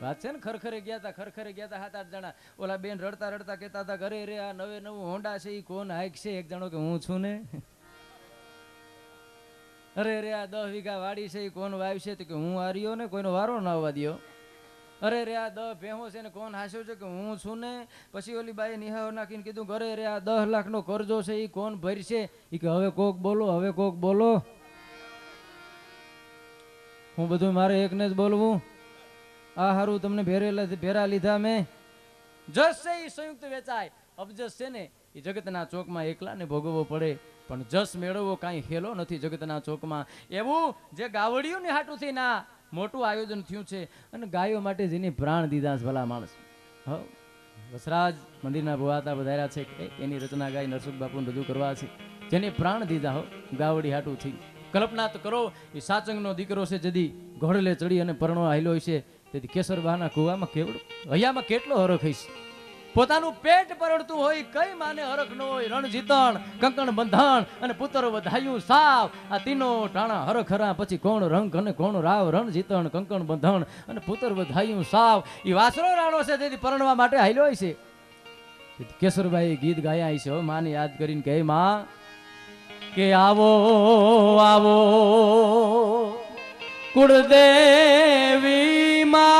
વાત છે ને, ખરખરે ગયા હતા ખરખરે ગયા હતા સાત આઠ જણા. ઓલા બેન રડતા રડતા કહેતા હતા, ઘરે રે, આ નવે નવું હોન્ડા છે એ કોણ હાઈક છે એક જણો કે, હું છું ને. અરે રે, આ દસ વીઘા વાડી છે એ કોણ વાવશે? તો કે, હું હાર્યો ને, કોઈનો વારો ના આવવા દો અરે રે, આ દહ ભેહો છે ને, કોણ હાસ્યો? છે કે, હું છું ને. પછી ઓલી બાઈએ નિહાવ નાખીને કીધું, ઘરે રે, આ દસ લાખનો કરજો છે એ કોણ ભરશે? એ કે, હવે કોક બોલો, હવે કોક બોલો. હું બધું મારે એકને જ બોલવું? આ હારું તમને ભેરેલા ભેરા લીધા મેં. જસ છે એ સંયુક્ત વેચાય. અબજસ છે ને, એ જગતના ચોકમાં એકલાને ભોગવવો પડે. પણ જસ મેળવવો કાંઈ હેલો નથી જગતના ચોકમાં. એવું જે ગાવડિયું ને હાટુથી ના મોટું આયોજન થયું છે. અને ગાયો માટે જેની પ્રાણ દીધા છે ભલા માણસ. હ વસરાજ મંદિરના ભુવાતા વધાર્યા છે કે એની રચના ગાય નરસુખ બાપુને રજૂ કરવા છે. જેને પ્રાણ દીધા હો ગાવડી હાટુથી કલ્પના તો કરો, એ સાચંગનો દીકરો છે જદી ઘોડલે ચડી અને પરણો હાલ્યો છે તેથી કેસરબાના કુવામાં કેવડું? હૈયામાં કેટલો હરખ હઈશ? પોતાનું પેટ પરડતું હોય કઈ માને હરખ ન હોય? રણ જીતણ, કંકણ બંધાણ અને પુત્ર વધાયું સાવ. આ તીનો ટાણા હરખરા, પછી કોણ રંગ અને કોણ રાવ? રણજીતણ કંકણ બંધાણ અને પુત્ર વધાયું સાવ. એ વાસરો રાણો છે, તેથી પરણવા માટે હાલ્યો હોય છે. તેથી કેશરભાઈ ગીત ગાયા છે હો માને યાદ કરીને કે માં, કે આવો આવો, કુળદેવી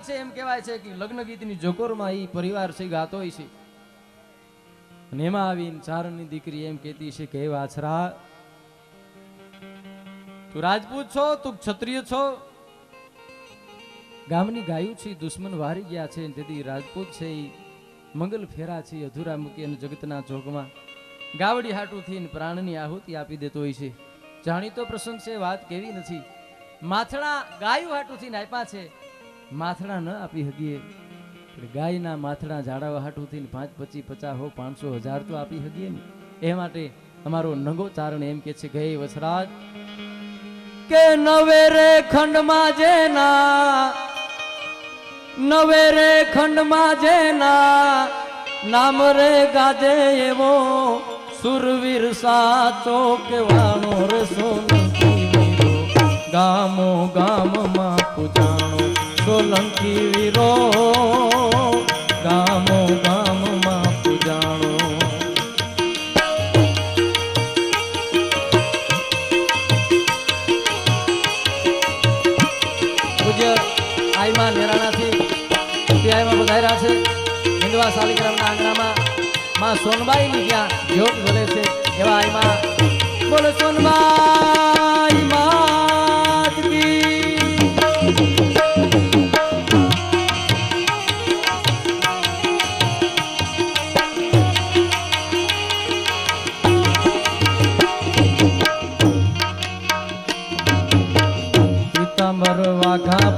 બસરાજના છે એમ કહેવાય છે કે લગ્ન ગીતની જોકોરમાં એ પરિવાર છે ગાતો છે. અને એમાં આવીને ચારણની દીકરી એમ કહેતી છે કે વાછરા, તું રાજપૂત છો, તું ક્ષત્રિય છો? ગામની ગાયું છે, દુશ્મન વારી ગયા છે તેથી રાજપૂત છે એ મંગલ ફેરા છે, અધૂરા મૂકી અને જગતના જોગમાં ગાવડી હાટું થઈને પ્રાણની આહુતિ આપી દેતો હોય છે. જાણીતો પ્રસંગ છે, વાત કેવી નથી. માથડા ગાયું હાટું થઈને આપ્યા છે. માથડા ન આપી શકીએ. ગાયના માથડા ઝાડાવા હાટુથી પાંચ પચી પચાસ હો, પાંચસો હજાર તો આપી શકીએ ને. એ માટે અમારો નંગો ચારણ એમ કે છે ગઈ વસરાજ, કે નવેરે ખંડમાં જેના નવેરે ખંડમાં જેના, નામ રે ગાજે એવો સુરવીર સાચો કેવાનો રે સોનો ગામો ગામમાં પૂજાણો સોલંકી વીરો, ગામો ગામમાં પૂજાણો પૂજ્ય આઈમાં નેરાણાથી આઈમાં પધાર્યા છે. હિન્દવા શાલિગ્રામના આંગણામાં માં સોનબાઈની ત્યાં જોગ ભલે છે, એવા આઈમાં બોલો સોનબાઈ વાઘા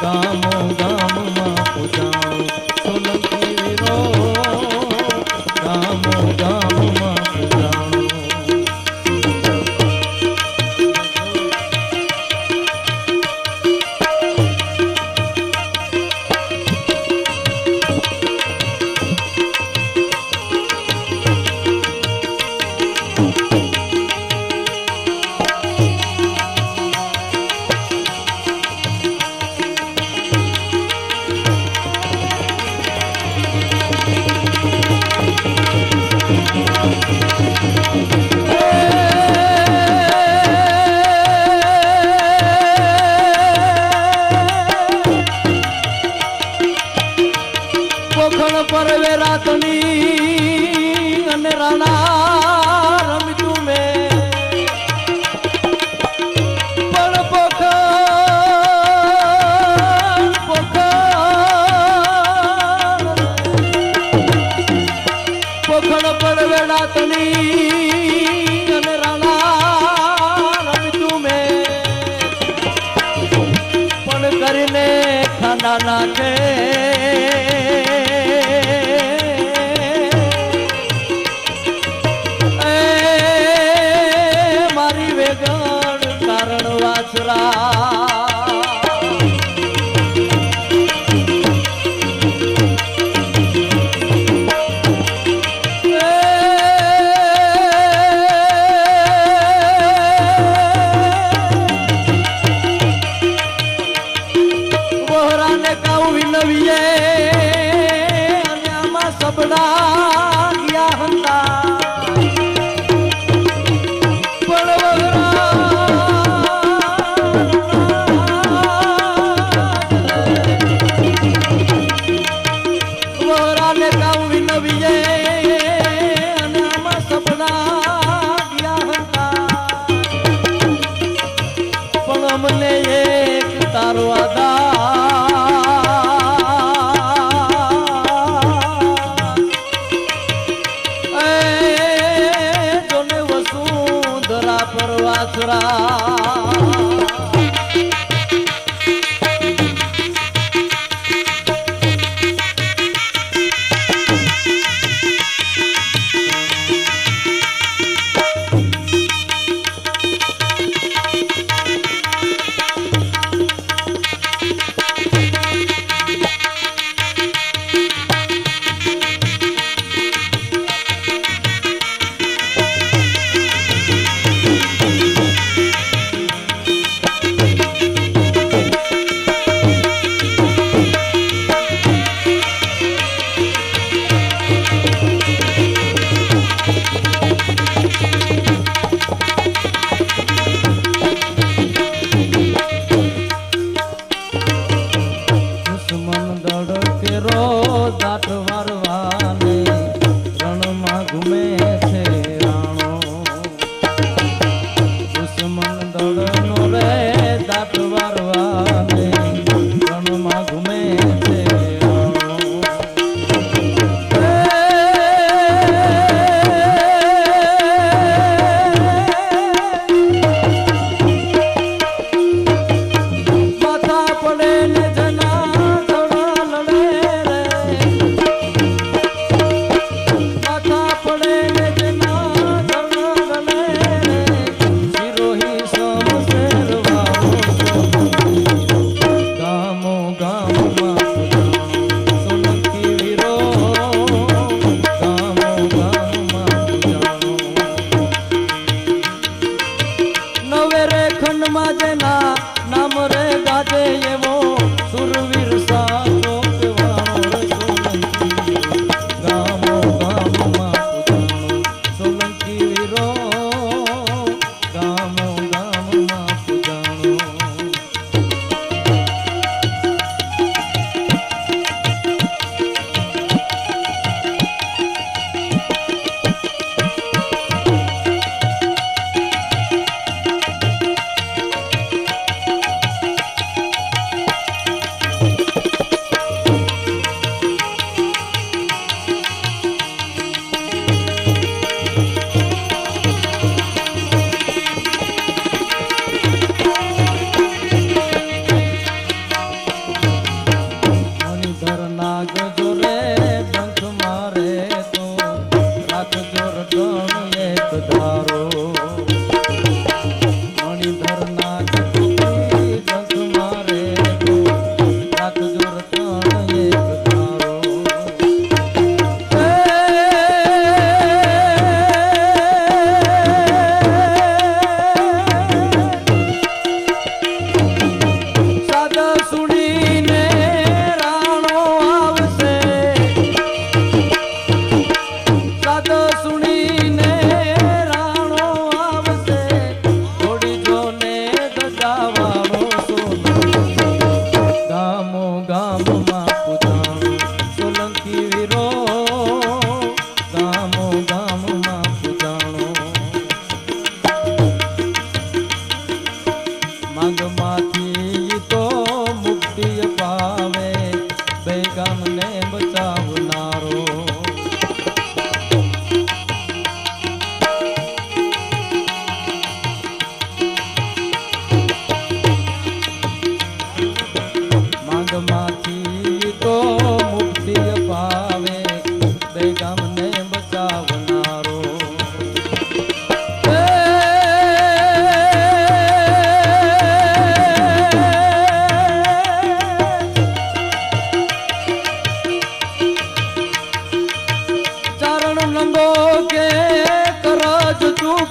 વીરો ગામો. ખાના નાખે ಸದಾ વસુંધરા બે ગામને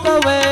કરજ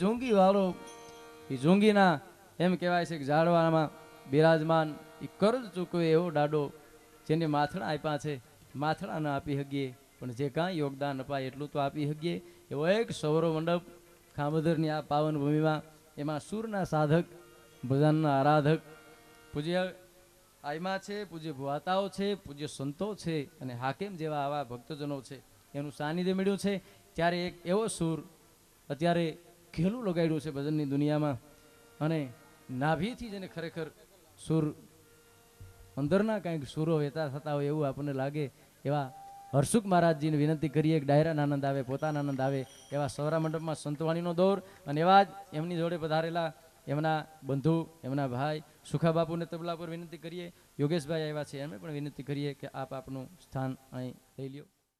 ઝુંગી વાળો એ જોંગીના એમ કહેવાય છે કે ઝાડવામાં બિરાજમાન, એ કરજ ચૂકવે એવો ડાડો જેને માથડા આપ્યા છે. માથડા ન આપી શકીએ, પણ જે કાંઈ યોગદાન અપાય એટલું તો આપી શકીએ. એવો એક સૌરવ મંડપ ખામધરની આ પાવન ભૂમિમાં એમાં સૂરના સાધક, ભજનના આરાધક, પૂજ્ય આયમા છે, પૂજ્ય ભુવાતાઓ છે, પૂજ્ય સંતો છે અને હાકેમ જેવા આવા ભક્તજનો છે. એનું સાનિધ્ય મળ્યું છે. ત્યારે એક એવો સૂર અત્યારે ઘેલું લગાડ્યું છે ભજનની દુનિયામાં. અને નાભીથી જેને ખરેખર સુર અંદરના કાંઈક સુરો વહેતા થતા હોય એવું આપણને લાગે. એવા હર્ષુક મહારાજજીને વિનંતી કરીએ ડાયરાના આનંદ આવે, પોતાના આનંદ આવે, એવા સૌરા મંડપમાં સંતવાણીનો દોર અને એવા જ એમની જોડે પધારેલા એમના બંધુ, એમના ભાઈ સુખા બાપુને તબલા પર વિનંતી કરીએ. યોગેશભાઈ આવ્યા છે, એમને પણ વિનંતી કરીએ કે આપ આપનું સ્થાન અહીં લઈ લ્યો.